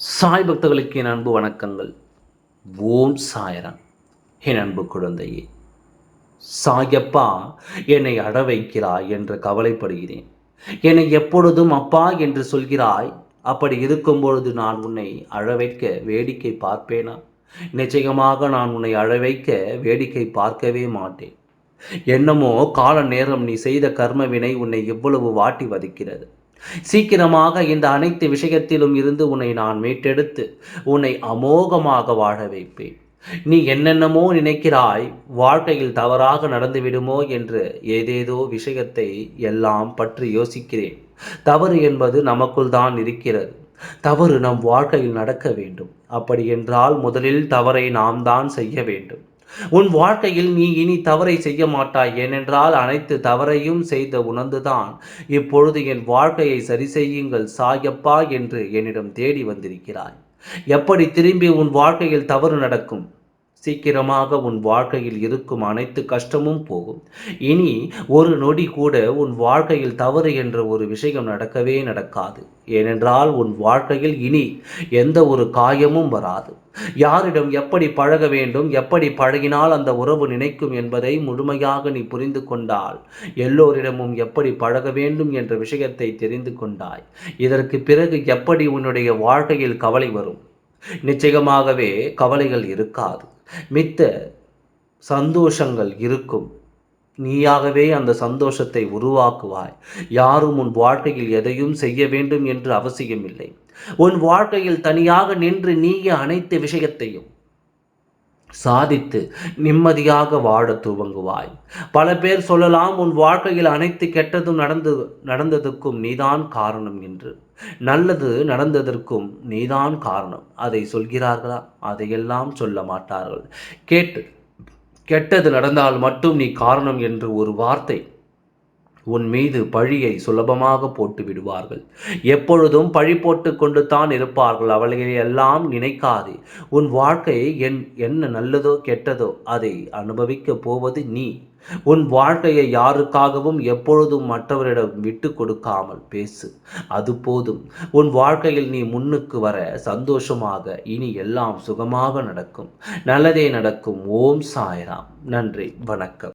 சாய் பக்தர்களுக்கு என் அன்பு வணக்கங்கள். ஓம் சாயரான் என் அன்பு குழந்தையே சாயப்பா என்னை அட வைக்கிறாய் என்று கவலைப்படுகிறேன். என்னை எப்பொழுதும் அப்பா என்று சொல்கிறாய். அப்படி இருக்கும்பொழுது நான் உன்னை அழ வைக்க வேடிக்கை பார்ப்பேனா? நிச்சயமாக நான் உன்னை அழ வைக்க வேடிக்கை பார்க்கவே மாட்டேன். என்னமோ கால நேரம் நீ செய்த கர்மவினை உன்னை எவ்வளவு வாட்டி வதைக்கிறது. சீக்கிரமாக இந்த அனைத்து விஷயத்திலும் இருந்து உன்னை நான் மீட்டெடுத்து உன்னை அமோகமாக வாழ வைப்பேன். நீ என்னென்னமோ நினைக்கிறாய் வாழ்க்கையில் தவறாக நடந்துவிடுமோ என்று ஏதேதோ விஷயத்தை எல்லாம் பற்றி யோசிக்கிறேன். தவறு என்பது நமக்குள் தான் இருக்கிறது. தவறு நம் வாழ்க்கையில் நடக்க வேண்டும். அப்படி என்றால் முதலில் தவறை நாம் தான் செய்ய வேண்டும். உன் வாழ்க்கையில் நீ இனி தவறை செய்ய மாட்டாய். ஏனென்றால் அனைத்து தவறையும் செய்த உணர்ந்துதான். இப்பொழுது என் வாழ்க்கையை சரி செய்யுங்கள் சாயப்பா என்று என்னிடம் தேடி வந்திருக்கிறாய். எப்படி திரும்பி உன் வாழ்க்கையில் தவறு நடக்கும்? சீக்கிரமாக உன் வாழ்க்கையில் இருக்கும் அனைத்து கஷ்டமும் போகும். இனி ஒரு நொடி கூட உன் வாழ்க்கையில் தவறு என்ற ஒரு விஷயம் நடக்கவே நடக்காது. ஏனென்றால் உன் வாழ்க்கையில் இனி எந்த ஒரு காயமும் வராது. யாரிடம் எப்படி பழக வேண்டும் எப்படி பழகினால் அந்த உறவு நினைக்கும் என்பதை முழுமையாக நீ புரிந்து கொண்டால் எல்லோரிடமும் எப்படி பழக வேண்டும் என்ற விஷயத்தை தெரிந்து கொண்டாய். இதற்கு பிறகு எப்படி உன்னுடைய வாழ்க்கையில் கவலை வரும்? நிச்சயமாகவே கவலைகள் இருக்காது. மித்த சந்தோஷங்கள் இருக்கும். நீயாகவே அந்த சந்தோஷத்தை உருவாக்குவாய். யாரும் உன் வாழ்க்கையில் எதையும் செய்ய வேண்டும் என்று அவசியமில்லை. உன் வாழ்க்கையில் தனியாக நின்று நீயே அனைத்து விஷயத்தையும் சாதித்து நிம்மதியாக வாழ துவங்குவாய். பல பேர் சொல்லலாம் உன் வாழ்க்கையில் அனைத்து கெட்டதும் நடந்து நடந்ததுக்கும் நீதான் காரணம் என்று. நல்லது நடந்ததற்கும் நீதான் காரணம். அதை சொல்கிறார்களா? அதையெல்லாம் சொல்ல மாட்டார்கள். கேட்டு கெட்டது நடந்தால் மட்டும் நீ காரணம் என்று ஒரு வார்த்தை உன் மீது பழியை சுலபமாக போட்டு விடுவார்கள். எப்பொழுதும் பழி போட்டு கொண்டு தான் இருப்பார்கள். அவளை எல்லாம் நினைக்காதே. உன் வாழ்க்கை என் என்ன நல்லதோ கெட்டதோ அதை அனுபவிக்கப் போவது நீ. உன் வாழ்க்கையை யாருக்காகவும் எப்பொழுதும் மற்றவரிடம் விட்டு கொடுக்காமல் பேசு. அது போதும். உன் வாழ்க்கையில் நீ முன்னுக்கு வர சந்தோஷமாக இனி எல்லாம் சுகமாக நடக்கும். நல்லதே நடக்கும். ஓம் சாய்ராம். நன்றி. வணக்கம்.